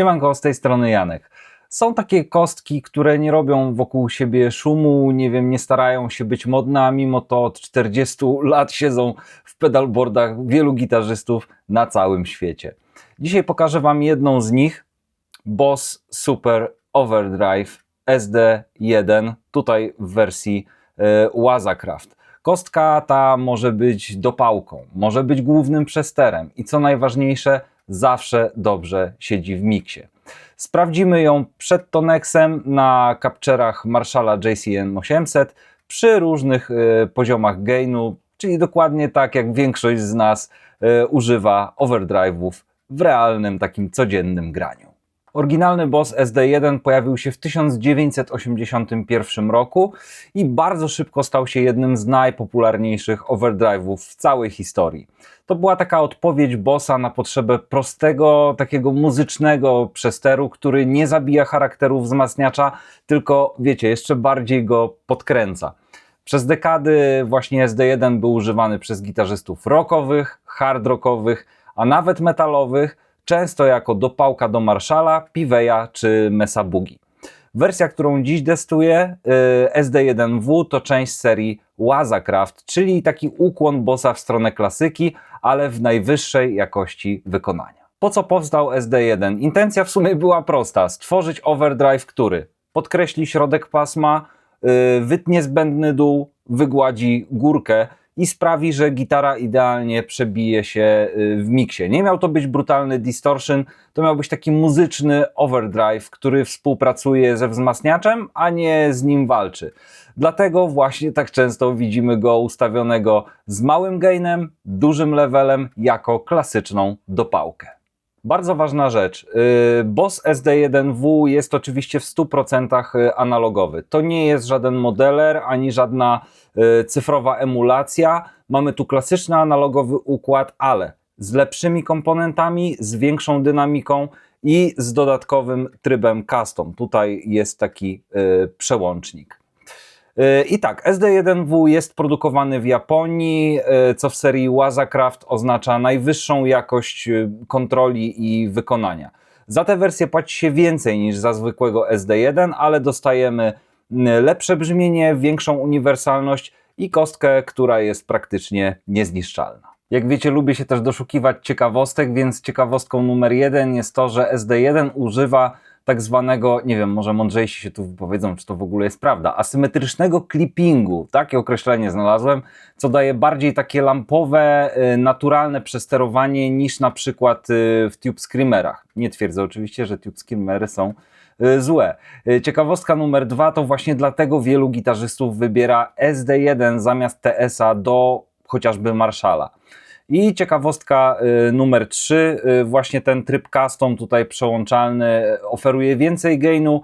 Siemanko, z tej strony Janek. Są takie kostki, które nie robią wokół siebie szumu, nie wiem, nie starają się być modne, a mimo to od 40 lat siedzą w pedalboardach wielu gitarzystów na całym świecie. Dzisiaj pokażę Wam jedną z nich, Boss Super Overdrive SD1, tutaj w wersji e, Wazacraft. Kostka ta może być dopałką, może być głównym przesterem i co najważniejsze, zawsze dobrze siedzi w miksie. Sprawdzimy ją przed Tonexem na capturach Marshalla JCN 800 przy różnych y, poziomach gainu, czyli dokładnie tak jak większość z nas y, używa overdrive'ów w realnym takim codziennym graniu. Oryginalny Boss SD1 pojawił się w 1981 roku i bardzo szybko stał się jednym z najpopularniejszych overdrive'ów w całej historii. To była taka odpowiedź Bossa na potrzebę prostego, takiego muzycznego przesteru, który nie zabija charakteru wzmacniacza, tylko wiecie, jeszcze bardziej go podkręca. Przez dekady właśnie SD1 był używany przez gitarzystów rockowych, hard rockowych, a nawet metalowych, często jako dopałka do Marshalla, Piveya czy Mesa Boogie. Wersja, którą dziś testuję, y, SD1W, to część serii Wazacraft, czyli taki ukłon bossa w stronę klasyki, ale w najwyższej jakości wykonania. Po co powstał SD1? Intencja w sumie była prosta: stworzyć overdrive, który podkreśli środek pasma, y, wytnie zbędny dół, wygładzi górkę i sprawi, że gitara idealnie przebije się y, w miksie. Nie miał to być brutalny distortion, to miał być taki muzyczny overdrive, który współpracuje ze wzmacniaczem, a nie z nim walczy. Dlatego właśnie tak często widzimy go ustawionego z małym gainem, dużym levelem jako klasyczną dopałkę. Bardzo ważna rzecz. Y, Boss SD1W jest oczywiście w 100% y, analogowy. To nie jest żaden modeler ani żadna y, cyfrowa emulacja. Mamy tu klasyczny analogowy układ, ale z lepszymi komponentami, z większą dynamiką i z dodatkowym trybem custom. Tutaj jest taki przełącznik. I tak, SD1W jest produkowany w Japonii, e, co w serii Wazacraft oznacza najwyższą jakość e, kontroli i wykonania. Za tę wersję płaci się więcej niż za zwykłego SD1, ale dostajemy lepsze brzmienie, większą uniwersalność i kostkę, która jest praktycznie niezniszczalna. Jak wiecie, lubię się też doszukiwać ciekawostek, więc ciekawostką numer jeden jest to, że SD1 używa tak zwanego, nie wiem, może mądrzejsi się tu wypowiedzą, czy to w ogóle jest prawda, asymetrycznego clippingu, takie określenie znalazłem, co daje bardziej takie lampowe, y, naturalne przesterowanie niż na przykład y, w Tube Screamerach. Nie twierdzę oczywiście, że Tube Screamery są y, złe. Ciekawostka numer dwa to właśnie dlatego wielu gitarzystów wybiera SD1 zamiast TS-a do chociażby Marshalla. I ciekawostka y, numer 3, y, właśnie ten tryb custom tutaj przełączalny y, oferuje więcej gainu,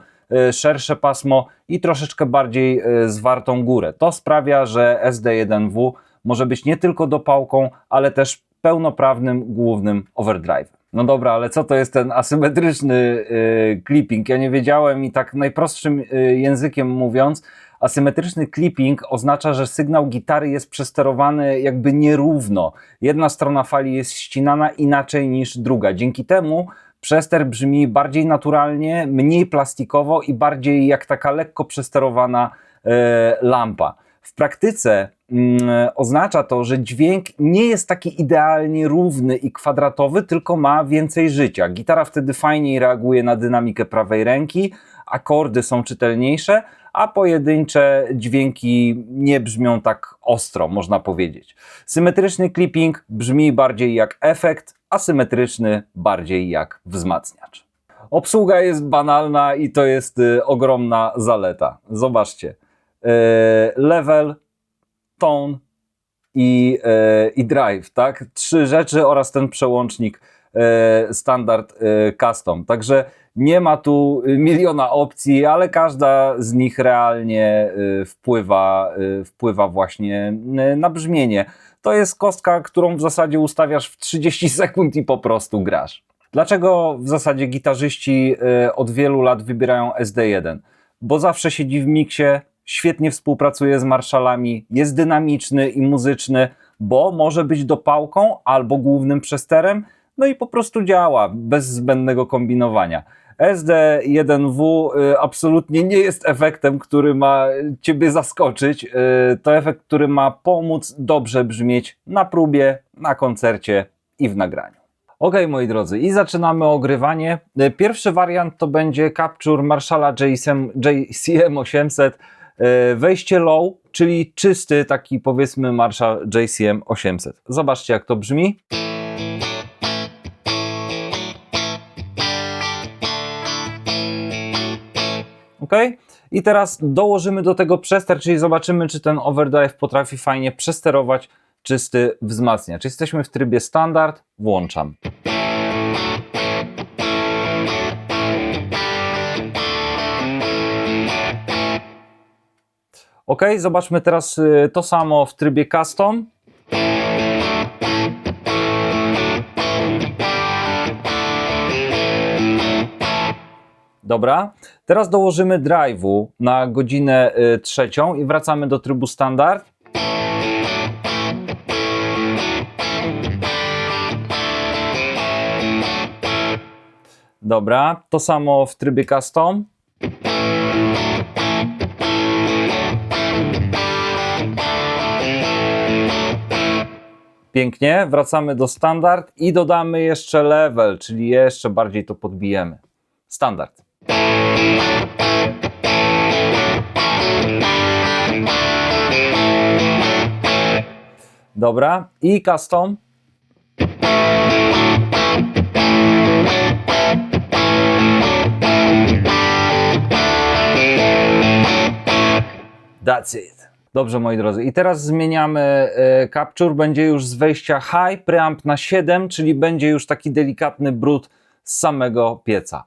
szersze pasmo i troszeczkę bardziej zwartą górę. To sprawia, że SD1W może być nie tylko dopałką, ale też pełnoprawnym głównym overdrive. No dobra, ale co to jest ten asymetryczny clipping? Ja nie wiedziałem i tak najprostszym językiem mówiąc, Asymetryczny clipping oznacza, że sygnał gitary jest przesterowany jakby nierówno. Jedna strona fali jest ścinana inaczej niż druga. Dzięki temu przester brzmi bardziej naturalnie, mniej plastikowo i bardziej jak taka lekko przesterowana e, lampa. W praktyce mm, oznacza to, że dźwięk nie jest taki idealnie równy i kwadratowy, tylko ma więcej życia. Gitara wtedy fajniej reaguje na dynamikę prawej ręki, akordy są czytelniejsze, a pojedyncze dźwięki nie brzmią tak ostro, można powiedzieć. Symetryczny clipping brzmi bardziej jak efekt, asymetryczny bardziej jak wzmacniacz. Obsługa jest banalna i to jest y, ogromna zaleta. Zobaczcie. Y, level, tone i, y, i drive, tak? Trzy rzeczy oraz ten przełącznik standard y, custom. Także nie ma tu miliona opcji, ale każda z nich realnie wpływa, wpływa właśnie na brzmienie. To jest kostka, którą w zasadzie ustawiasz w 30 sekund i po prostu grasz. Dlaczego w zasadzie gitarzyści od wielu lat wybierają SD1? Bo zawsze siedzi w miksie, świetnie współpracuje z marszalami, jest dynamiczny i muzyczny, bo może być dopałką albo głównym przesterem, no i po prostu działa, bez zbędnego kombinowania. SD1W y, absolutnie nie jest efektem, który ma Ciebie zaskoczyć. Y, To efekt, który ma pomóc dobrze brzmieć na próbie, na koncercie i w nagraniu. Ok, moi drodzy, i zaczynamy ogrywanie. Y, Pierwszy wariant to będzie Capture Marshalla JCM, JCM 800, y, wejście low, czyli czysty taki powiedzmy Marshall JCM 800. Zobaczcie jak to brzmi. Ok? I teraz dołożymy do tego przester, czyli zobaczymy, czy ten overdrive potrafi fajnie przesterować czysty wzmacniacz. Jesteśmy w trybie standard, włączam. Ok, zobaczmy teraz y, to samo w trybie custom. Dobra, teraz dołożymy drive'u na godzinę y, trzecią i wracamy do trybu standard. Dobra, to samo w trybie custom. Pięknie, wracamy do standard i dodamy jeszcze level, czyli jeszcze bardziej to podbijemy. Standard. Dobra, i custom. That's it. Dobrze, moi drodzy. I teraz zmieniamy e, capture. Będzie już z wejścia high, preamp na 7, czyli będzie już taki delikatny brud z samego pieca.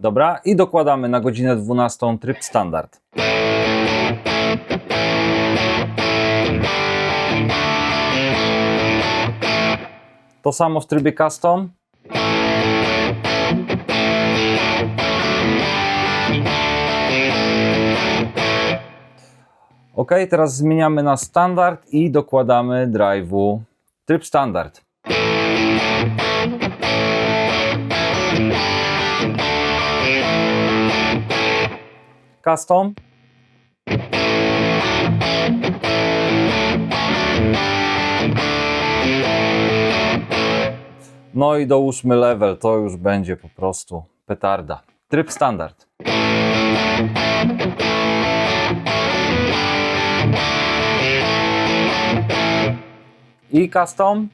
Dobra, i dokładamy na godzinę 12 tryb standard. To samo w trybie custom. Ok, teraz zmieniamy na standard i dokładamy drive'u tryb standard. Custom. No i dołóżmy level, to już będzie po prostu petarda. Tryb standard. I custom.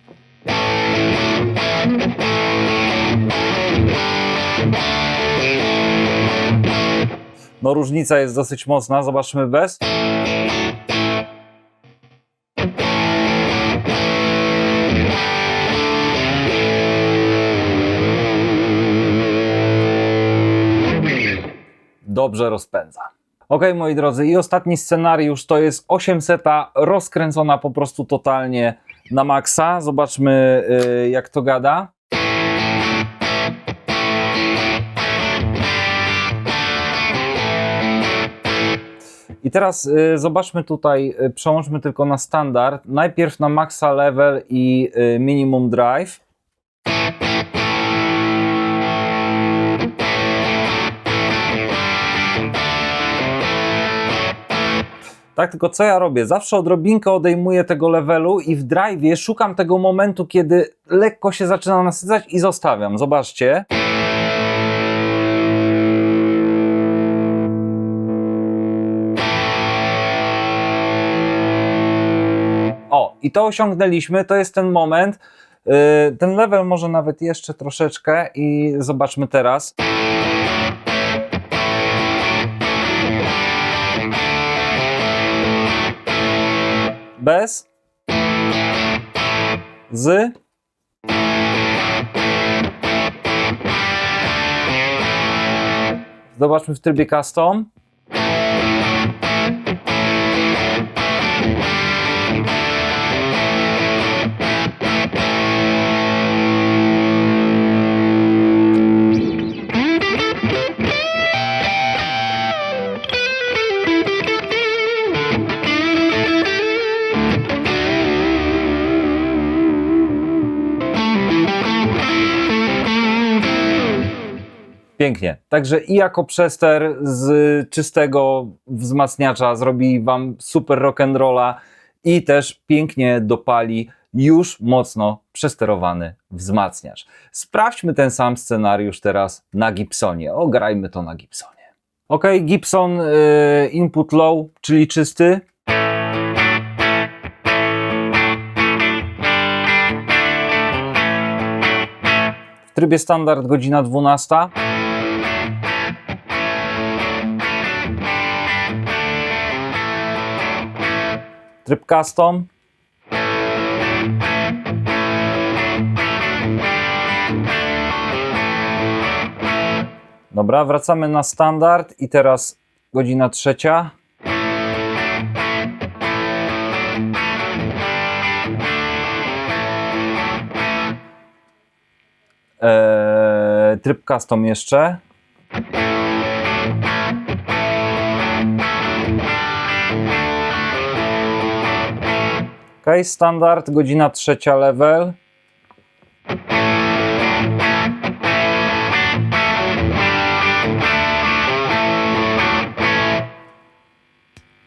No różnica jest dosyć mocna, zobaczmy bez. Dobrze rozpędza. Ok, moi drodzy, i ostatni scenariusz to jest 800 rozkręcona po prostu totalnie na maksa. Zobaczmy, y, jak to gada. I teraz y, zobaczmy tutaj, y, przełączmy tylko na standard. Najpierw na maxa level i y, minimum drive. Tak, tylko co ja robię? Zawsze odrobinkę odejmuję tego levelu i w drive'ie szukam tego momentu, kiedy lekko się zaczyna nasycać i zostawiam. Zobaczcie. I to osiągnęliśmy, to jest ten moment. Yy, Ten level może nawet jeszcze troszeczkę i zobaczmy teraz. Bez. Z. Zobaczmy w trybie custom. Pięknie. Także i jako przester z czystego wzmacniacza zrobi Wam super rock'n'rolla i też pięknie dopali już mocno przesterowany wzmacniacz. Sprawdźmy ten sam scenariusz teraz na Gibsonie. Ograjmy to na Gibsonie. Ok, Gibson y, input low, czyli czysty. W trybie standard godzina 12. Tryb custom. Dobra, wracamy na standard i teraz godzina trzecia. Eee, tryb custom jeszcze. Standard, godzina trzecia level.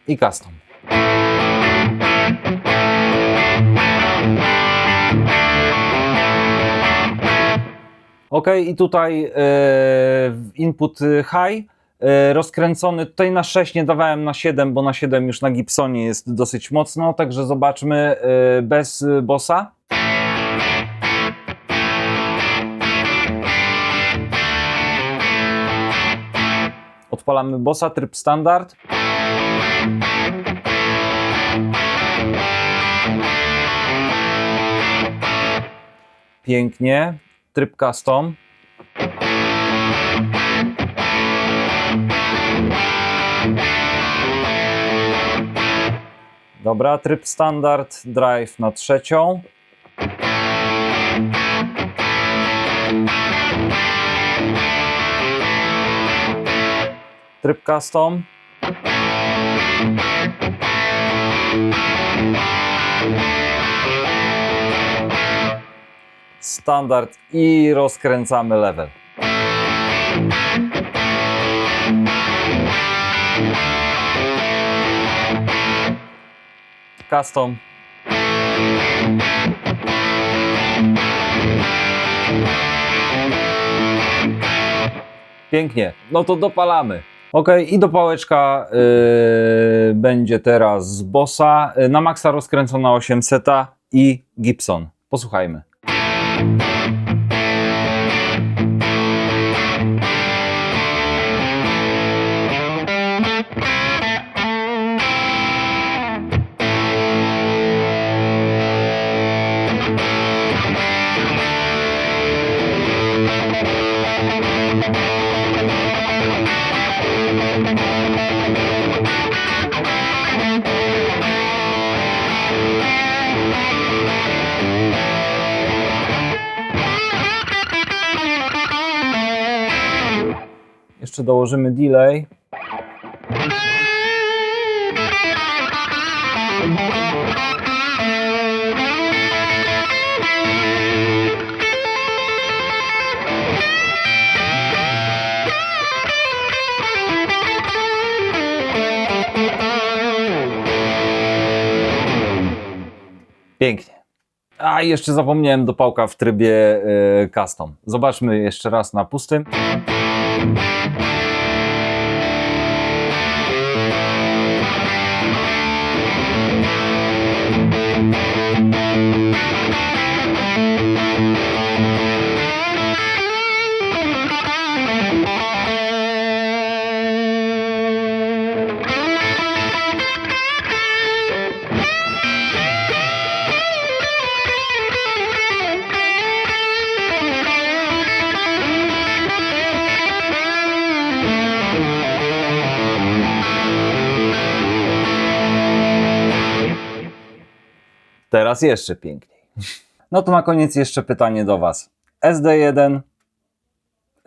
I custom. Ok, i tutaj e, input high e, rozkręcony. Tutaj na 6 nie dawałem na 7, bo na 7 już na Gibsonie jest dosyć mocno. Także zobaczmy e, bez bossa. Odpalamy bossa, tryb standard. Pięknie. Tryb custom. Dobra, tryb standard, drive na trzecią. Tryb custom. Standard i rozkręcamy level. Custom. Pięknie. No to dopalamy. Ok, i dopałeczka yy, będzie teraz z Bossa. Yy, Na maksa rozkręcona 800 i Gibson. Posłuchajmy. Jeszcze dołożymy delay. Pięknie. A jeszcze zapomniałem dopałka w trybie e, custom. Zobaczmy jeszcze raz na pustym. Teraz jeszcze piękniej. No to na koniec jeszcze pytanie do Was. SD1,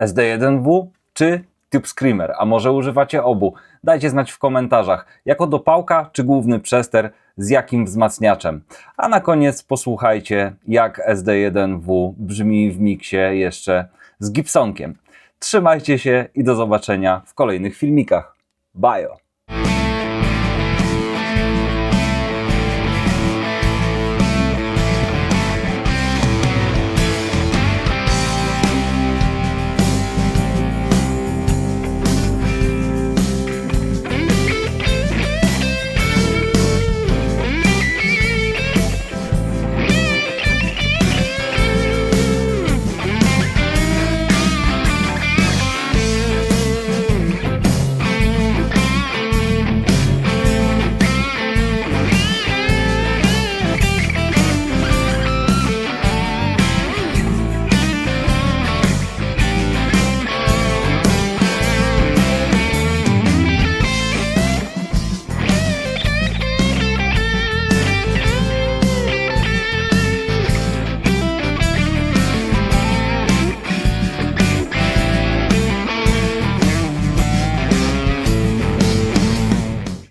SD1W czy Tube Screamer? A może używacie obu? Dajcie znać w komentarzach. Jako dopałka czy główny przester, z jakim wzmacniaczem? A na koniec posłuchajcie, jak SD1W brzmi w miksie jeszcze z Gibsonkiem. Trzymajcie się i do zobaczenia w kolejnych filmikach. Bajo!